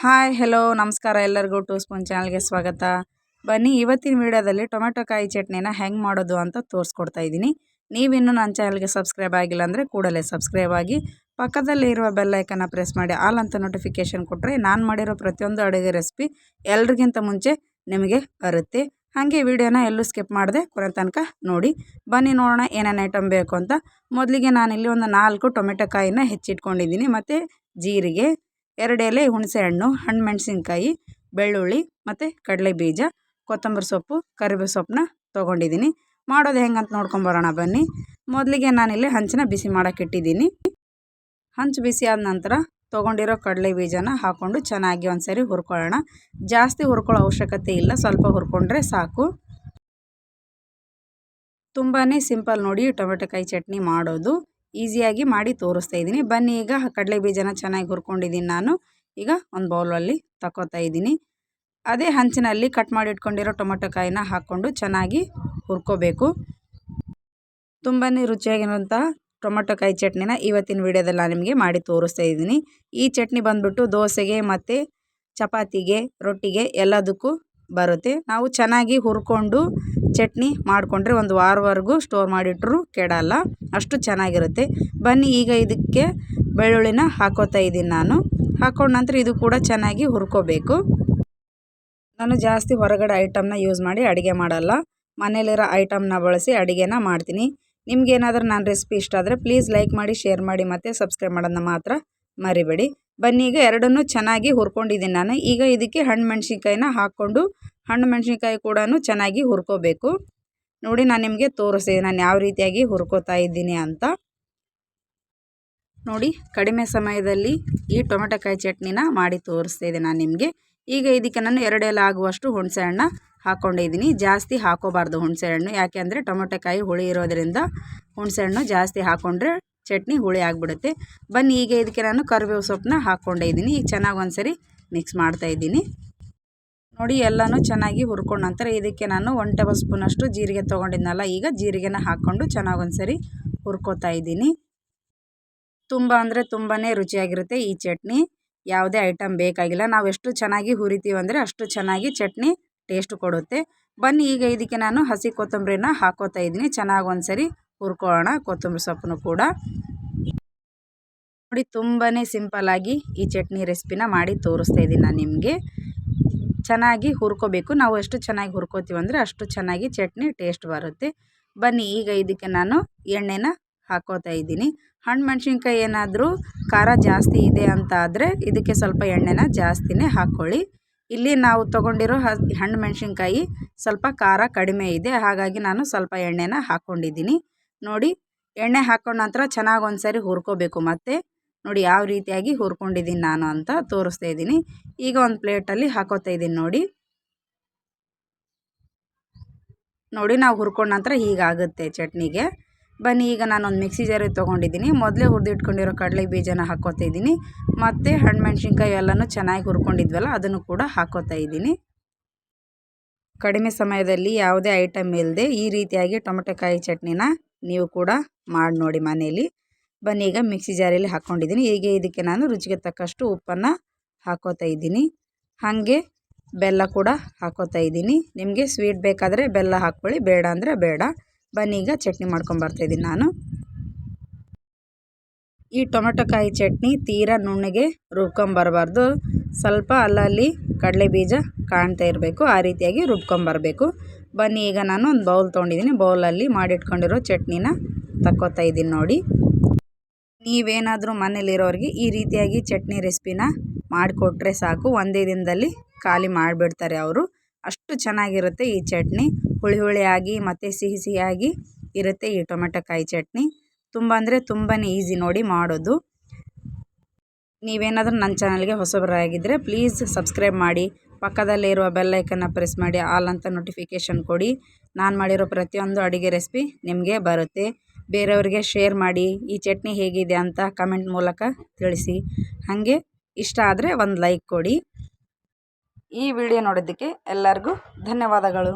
Hi hello ನಮಸ್ಕಾರ ಎಲ್ಲರಿಗೂ two spoon ಚಾನಲ್ಗೆ ಸ್ವಾಗತ. ಬನ್ನಿ, ಇವತ್ತಿನ ವಿಡಿಯೋದಲ್ಲಿ ಟೊಮೆಟೊ ಕಾಯಿ ಚಟ್ನಿನ ಹೆಂಗೆ ಮಾಡೋದು ಅಂತ ತೋರಿಸ್ಕೊಡ್ತಾ ಇದ್ದೀನಿ. ನೀವಿನ್ನೂ ನನ್ನ ಚಾನಲ್ಗೆ ಸಬ್ಸ್ಕ್ರೈಬ್ ಆಗಿಲ್ಲ ಅಂದರೆ ಕೂಡಲೇ ಸಬ್ಸ್ಕ್ರೈಬ್ ಆಗಿ ಪಕ್ಕದಲ್ಲಿ ಇರುವ ಬೆಲ್ಲೈಕನ್ನ ಪ್ರೆಸ್ ಮಾಡಿ, ಆಲ್ ಅಂತ ನೋಟಿಫಿಕೇಷನ್ ಕೊಟ್ಟರೆ ನಾನು ಮಾಡಿರೋ ಪ್ರತಿಯೊಂದು ಅಡುಗೆ ರೆಸಿಪಿ ಎಲ್ರಿಗಿಂತ ಮುಂಚೆ ನಿಮಗೆ ಬರುತ್ತೆ. ಹಾಗೆ ವಿಡಿಯೋನ ಎಲ್ಲೂ ಸ್ಕಿಪ್ ಮಾಡಿದೆ ಕೊನೆ ತನಕ ನೋಡಿ. ಬನ್ನಿ, ನೋಡೋಣ ಏನೇನು ಐಟಮ್ ಬೇಕು ಅಂತ. ಮೊದಲಿಗೆ ನಾನಿಲ್ಲಿ ಒಂದು ನಾಲ್ಕು ಟೊಮೆಟೊ ಕಾಯಿನ ಹೆಚ್ಚಿಟ್ಕೊಂಡಿದ್ದೀನಿ. ಮತ್ತು ಜೀರಿಗೆ ಎರಡು ಎಲೆ ಹುಣಸೆ ಹಣ್ಣು ಹಣ್ಣು ಮೆಣಸಿನ್ಕಾಯಿ ಬೆಳ್ಳುಳ್ಳಿ ಮತ್ತು ಕಡಲೆ ಬೀಜ ಕೊತ್ತಂಬರಿ ಸೊಪ್ಪು, ಕರಿಬೇವು ಸೊಪ್ಪನ್ನ ತೊಗೊಂಡಿದ್ದೀನಿ. ಮಾಡೋದು ಹೆಂಗಂತ ನೋಡ್ಕೊಂಬರೋಣ ಬನ್ನಿ. ಮೊದಲಿಗೆ ನಾನಿಲ್ಲಿ ಹಂಚನ್ನ ಬಿಸಿ ಮಾಡೋಕೆ ಇಟ್ಟಿದ್ದೀನಿ. ಹಂಚು ಬಿಸಿ ಆದ ನಂತರ ತೊಗೊಂಡಿರೋ ಕಡಲೆ ಬೀಜನ ಹಾಕ್ಕೊಂಡು ಚೆನ್ನಾಗಿ ಒಂದು ಸರಿ ಹುರ್ಕೊಳ್ಳೋಣ. ಜಾಸ್ತಿ ಹುರ್ಕೊಳ್ಳೋ ಅವಶ್ಯಕತೆ ಇಲ್ಲ, ಸ್ವಲ್ಪ ಹುರ್ಕೊಂಡ್ರೆ ಸಾಕು. ತುಂಬಾ ಸಿಂಪಲ್ ನೋಡಿ ಟೊಮೆಟೊಕಾಯಿ ಚಟ್ನಿ ಮಾಡೋದು. ಈಸಿಯಾಗಿ ಮಾಡಿ ತೋರಿಸ್ತಾ ಇದ್ದೀನಿ. ಬನ್ನಿ ಈಗ ಕಡಲೆ ಬೀಜನ ಚೆನ್ನಾಗಿ ಹುರ್ಕೊಂಡಿದ್ದೀನಿ ನಾನು. ಈಗ ಒಂದು ಬೌಲಲ್ಲಿ ತಗೋತಾ ಇದ್ದೀನಿ. ಅದೇ ಹಂಚಿನಲ್ಲಿ ಕಟ್ ಮಾಡಿ ಇಟ್ಕೊಂಡಿರೋ ಟೊಮೆಟೊ ಕಾಯಿನ ಹಾಕ್ಕೊಂಡು ಚೆನ್ನಾಗಿ ಹುರ್ಕೋಬೇಕು. ತುಂಬಾ ರುಚಿಯಾಗಿರುವಂಥ ಟೊಮೆಟೊ ಕಾಯಿ ಚಟ್ನಿನ ಇವತ್ತಿನ ವಿಡಿಯೋದಲ್ಲಿ ನಾನು ನಿಮಗೆ ಮಾಡಿ ತೋರಿಸ್ತಾ ಇದ್ದೀನಿ. ಈ ಚಟ್ನಿ ಬಂದುಬಿಟ್ಟು ದೋಸೆಗೆ ಮತ್ತು ಚಪಾತಿಗೆ, ರೊಟ್ಟಿಗೆ ಎಲ್ಲದಕ್ಕೂ ಬರುತ್ತೆ. ನಾವು ಚೆನ್ನಾಗಿ ಹುರ್ಕೊಂಡು ಚಟ್ನಿ ಮಾಡಿಕೊಂಡ್ರೆ ಒಂದು ವಾರವರೆಗೂ ಸ್ಟೋರ್ ಮಾಡಿಟ್ರೂ ಕೆಡೋಲ್ಲ. ಅಷ್ಟು ಚೆನ್ನಾಗಿರುತ್ತೆ. ಬನ್ನಿ, ಈಗ ಇದಕ್ಕೆ ಬೆಳ್ಳುಳ್ಳಿನ ಹಾಕೋತಾ ಇದ್ದೀನಿ ನಾನು. ಹಾಕೊಂಡ ನಂತರ ಇದು ಕೂಡ ಚೆನ್ನಾಗಿ ಹುರ್ಕೋಬೇಕು. ನಾನು ಜಾಸ್ತಿ ಹೊರಗಡೆ ಐಟಮ್ನ ಯೂಸ್ ಮಾಡಿ ಅಡುಗೆ ಮಾಡಲ್ಲ. ಮನೇಲಿರೋ ಐಟಮ್ನ ಬಳಸಿ ಅಡುಗೆನ ಮಾಡ್ತೀನಿ. ನಿಮ್ಗೇನಾದರೂ ನನ್ನ ರೆಸಿಪಿ ಇಷ್ಟ ಆದರೆ ಪ್ಲೀಸ್ ಲೈಕ್ ಮಾಡಿ ಶೇರ್ ಮಾಡಿ ಮತ್ತು ಸಬ್ಸ್ಕ್ರೈಬ್ ಮಾಡೋದನ್ನ ಮಾತ್ರ ಮರಿಬೇಡಿ. ಬನ್ನಿ, ಈಗ ಎರಡನ್ನೂ ಚೆನ್ನಾಗಿ ಹುರ್ಕೊಂಡಿದ್ದೀನಿ ನಾನು. ಈಗ ಇದಕ್ಕೆ ಹಣ್ಣು ಮೆಣಸಿನ್ಕಾಯಿನ ಹಾಕ್ಕೊಂಡು, ಹಣ್ಣು ಮೆಣಸಿನ್ಕಾಯಿ ಕೂಡ ಚೆನ್ನಾಗಿ ಹುರ್ಕೋಬೇಕು. ನೋಡಿ, ನಾನು ನಿಮಗೆ ತೋರಿಸ್ತೀನಿ ನಾನು ಯಾವ ರೀತಿಯಾಗಿ ಹುರ್ಕೋತಾ ಇದ್ದೀನಿ ಅಂತ. ನೋಡಿ, ಕಡಿಮೆ ಸಮಯದಲ್ಲಿ ಈ ಟೊಮೆಟೊಕಾಯಿ ಚಟ್ನಿನ ಮಾಡಿ ತೋರಿಸ್ತಿದ್ದೆ ನಾನು ನಿಮಗೆ. ಈಗ ಇದಕ್ಕೆ ನಾನು ಎರಡೆಲ್ಲ ಆಗುವಷ್ಟು ಹುಣಸೆ ಹಣ್ಣು ಹಾಕ್ಕೊಂಡಿದ್ದೀನಿ ಜಾಸ್ತಿ ಹಾಕೋಬಾರ್ದು ಹುಣಸೆ ಹಣ್ಣು. ಯಾಕೆ ಅಂದರೆ ಟೊಮೆಟೊಕಾಯಿ ಹುಳಿ ಇರೋದರಿಂದ ಹುಣಸೆ ಹಣ್ಣು ಜಾಸ್ತಿ ಹಾಕ್ಕೊಂಡ್ರೆ ಚಟ್ನಿ ಹುಳಿ ಆಗಿಬಿಡುತ್ತೆ. ಬನ್ನಿ, ಈಗ ಇದಕ್ಕೆ ನಾನು ಕರಿಬೇವು ಸೊಪ್ಪನ್ನ ಹಾಕ್ಕೊಂಡೇ ಇದ್ದೀನಿ. ಈಗ ಚೆನ್ನಾಗಿ ಒಂದ್ಸರಿ ಮಿಕ್ಸ್ ಮಾಡ್ತಾ ಇದ್ದೀನಿ. ನೋಡಿ, ಎಲ್ಲನೂ ಚೆನ್ನಾಗಿ ಹುರ್ಕೊಂಡ ನಂತರ ಇದಕ್ಕೆ ನಾನು ಒನ್ ಟೇಬಲ್ ಸ್ಪೂನಷ್ಟು ಜೀರಿಗೆ ತೊಗೊಂಡಿದ್ನಲ್ಲ, ಈಗ ಜೀರಿಗೆನ ಹಾಕ್ಕೊಂಡು ಚೆನ್ನಾಗಿ ಒಂದ್ಸರಿ ಹುರ್ಕೋತಾ ಇದ್ದೀನಿ. ತುಂಬ ಅಂದರೆ ತುಂಬಾ ರುಚಿಯಾಗಿರುತ್ತೆ ಈ ಚಟ್ನಿ. ಯಾವುದೇ ಐಟಮ್ ಬೇಕಾಗಿಲ್ಲ. ನಾವು ಎಷ್ಟು ಚೆನ್ನಾಗಿ ಹುರಿತೀವಿ ಅಂದರೆ ಅಷ್ಟು ಚೆನ್ನಾಗಿ ಚಟ್ನಿ ಟೇಸ್ಟ್ ಕೊಡುತ್ತೆ. ಬನ್ನಿ, ಈಗ ಇದಕ್ಕೆ ನಾನು ಹಸಿ ಕೊತ್ತಂಬರಿನ ಹಾಕೋತಾ ಇದ್ದೀನಿ. ಚೆನ್ನಾಗಿ ಒಂದ್ಸರಿ ಹುರ್ಕೊಳ್ಳೋಣ, ಕೊತ್ತಂಬರಿ ಸೊಪ್ಪನ್ನು ಕೂಡ. ನೋಡಿ ತುಂಬಾ ಸಿಂಪಲ್ಲಾಗಿ ಈ ಚಟ್ನಿ ರೆಸಿಪಿನ ಮಾಡಿ ತೋರಿಸ್ತಾ ಇದ್ದೀನಿ ನಾನು ನಿಮಗೆ. ಚೆನ್ನಾಗಿ ಹುರ್ಕೋಬೇಕು. ನಾವು ಎಷ್ಟು ಚೆನ್ನಾಗಿ ಹುರ್ಕೋತೀವಿ ಅಂದರೆ ಅಷ್ಟು ಚೆನ್ನಾಗಿ ಚಟ್ನಿ ಟೇಸ್ಟ್ ಬರುತ್ತೆ. ಬನ್ನಿ, ಈಗ ಇದಕ್ಕೆ ನಾನು ಎಣ್ಣೆನ ಹಾಕೋತಾ ಇದ್ದೀನಿ. ಹಣ್ಣು ಮೆಣಸಿನ್ಕಾಯಿ ಏನಾದರೂ ಖಾರ ಜಾಸ್ತಿ ಇದೆ ಅಂತ ಆದರೆ ಇದಕ್ಕೆ ಸ್ವಲ್ಪ ಎಣ್ಣೆನ ಜಾಸ್ತಿನೇ ಹಾಕ್ಕೊಳ್ಳಿ ಇಲ್ಲಿ ನಾವು ತೊಗೊಂಡಿರೋ ಹಣ್ಣು ಮೆಣಸಿನ್ಕಾಯಿ ಸ್ವಲ್ಪ ಖಾರ ಕಡಿಮೆ ಇದೆ. ಹಾಗಾಗಿ ನಾನು ಸ್ವಲ್ಪ ಎಣ್ಣೆನ ಹಾಕ್ಕೊಂಡಿದ್ದೀನಿ ನೋಡಿ ಎಣ್ಣೆ ಹಾಕೊಂಡ ನಂತರ ಚೆನ್ನಾಗಿ ಒಂದು ಸರಿ ಹುರ್ಕೋಬೇಕು ಮತ್ತೆ. ನೋಡಿ ಯಾವ ರೀತಿಯಾಗಿ ಹುರ್ಕೊಂಡಿದ್ದೀನಿ ನಾನು ಅಂತ ತೋರಿಸ್ತಾ ಇದ್ದೀನಿ. ಈಗ ಒಂದು ಪ್ಲೇಟಲ್ಲಿ ಹಾಕೋತಾ ಇದ್ದೀನಿ ನೋಡಿ. ನೋಡಿ ನಾವು ಹುರ್ಕೊಂಡ ನಂತರ ಹೀಗಾಗುತ್ತೆ ಚಟ್ನಿಗೆ. ಬನ್ನಿ ಈಗ ನಾನೊಂದು ಮಿಕ್ಸಿ ಜಾರಿಗೆ ತೊಗೊಂಡಿದ್ದೀನಿ. ಮೊದಲೇ ಹುರಿದಿಟ್ಕೊಂಡಿರೋ ಕಡಲೆ ಬೀಜನ ಹಾಕೋತಾ ಇದ್ದೀನಿ. ಮತ್ತು ಹಣ್ಣು ಮೆಣಸಿನ್ಕಾಯಿ ಎಲ್ಲನೂ ಚೆನ್ನಾಗಿ ಹುರ್ಕೊಂಡಿದ್ವಲ್ಲ ಅದನ್ನು ಕೂಡ ಹಾಕೋತಾ ಇದ್ದೀನಿ. ಕಡಿಮೆ ಸಮಯದಲ್ಲಿ ಯಾವುದೇ ಐಟಮ್ ಇಲ್ಲದೆ ಈ ರೀತಿಯಾಗಿ ಟೊಮೆಟೊಕಾಯಿ ಚಟ್ನಿನ ನೀವು ಕೂಡ ಮಾಡಿ ನೋಡಿ ಮನೇಲಿ ಬನ್ನಿ, ಈಗ ಮಿಕ್ಸಿ ಜಾರಿಯಲ್ಲಿ ಹಾಕ್ಕೊಂಡಿದ್ದೀನಿ ಈಗ ಇದಕ್ಕೆ ನಾನು ರುಚಿಗೆ ತಕ್ಕಷ್ಟು ಉಪ್ಪನ್ನು ಹಾಕೋತಾ ಇದ್ದೀನಿ. ಹಾಗೆ ಬೆಲ್ಲ ಕೂಡ ಹಾಕೋತಾ ಇದ್ದೀನಿ. ನಿಮಗೆ ಸ್ವೀಟ್ ಬೇಕಾದರೆ ಬೆಲ್ಲ ಹಾಕ್ಕೊಳ್ಳಿ, ಬೇಡ ಅಂದರೆ ಬೇಡ. ಬನ್ನಿ, ಈಗ ಚಟ್ನಿ ಮಾಡ್ಕೊಂಬರ್ತಾಯಿದ್ದೀನಿ ನಾನು. ಈ ಟೊಮೆಟೊಕಾಯಿ ಚಟ್ನಿ ತೀರಾ ನುಣ್ಣಗೆ ರುಬ್ಕೊಂಬರಬಾರ್ದು ಸ್ವಲ್ಪ ಅಲ್ಲಲ್ಲಿ ಕಡಲೆ ಬೀಜ ಕಾಣ್ತಾ ಇರಬೇಕು. ಆ ರೀತಿಯಾಗಿ ರುಬ್ಕೊಂಬರಬೇಕು ಬನ್ನಿ, ಈಗ ನಾನು ಒಂದು ಬೌಲ್ ತೊಗೊಂಡಿದ್ದೀನಿ ಬೌಲಲ್ಲಿ ಮಾಡಿಟ್ಕೊಂಡಿರೋ ಚಟ್ನಿನ ತಕ್ಕೋತಾ ಇದ್ದೀನಿ ನೋಡಿ. ನೀವೇನಾದರೂ ಮನೇಲಿರೋರಿಗೆ ಈ ರೀತಿಯಾಗಿ ಚಟ್ನಿ ರೆಸಿಪಿನ ಮಾಡಿಕೊಟ್ರೆ ಸಾಕು. ಒಂದೇ ದಿನದಲ್ಲಿ ಖಾಲಿ ಮಾಡಿಬಿಡ್ತಾರೆ ಅವರು. ಅಷ್ಟು ಚೆನ್ನಾಗಿರುತ್ತೆ ಈ ಚಟ್ನಿ. ಹುಳಿ ಹುಳಿಯಾಗಿ ಮತ್ತು ಸಿಹಿ ಸಿಹಿಯಾಗಿ ಇರುತ್ತೆ ಈ ಟೊಮೆಟೊ ಕಾಯಿ ಚಟ್ನಿ. ತುಂಬ ಅಂದರೆ ತುಂಬಾ ಈಸಿ ನೋಡಿ ಮಾಡೋದು. ನೀವೇನಾದರೂ ನನ್ನ ಚಾನಲ್ಗೆ ಹೊಸಬರಾಗಿದ್ದರೆ ಪ್ಲೀಸ್ ಸಬ್ಸ್ಕ್ರೈಬ್ ಮಾಡಿ. ಪಕ್ಕದಲ್ಲಿರುವ ಐಕನ್ನ ಪ್ರೆಸ್ ಮಾಡಿ ಆಲ್ ಅಂತ ನೋಟಿಫಿಕೇಷನ್ ಕೊಡಿ. ನಾನು ಮಾಡಿರೋ ಪ್ರತಿಯೊಂದು ಅಡುಗೆ ರೆಸಿಪಿ ನಿಮಗೆ ಬರುತ್ತೆ. ಬೇರೆಯವರಿಗೆ ಶೇರ್ ಮಾಡಿ, ಈ ಚಟ್ನಿ ಹೇಗಿದೆ ಅಂತ ಕಮೆಂಟ್ ಮೂಲಕ ತಿಳಿಸಿ. ಹಾಗೆ ಇಷ್ಟ ಆದರೆ ಒಂದು ಲೈಕ್ ಕೊಡಿ. ಈ ವಿಡಿಯೋ ನೋಡೋದಕ್ಕೆ ಎಲ್ಲರಿಗೂ ಧನ್ಯವಾದಗಳು.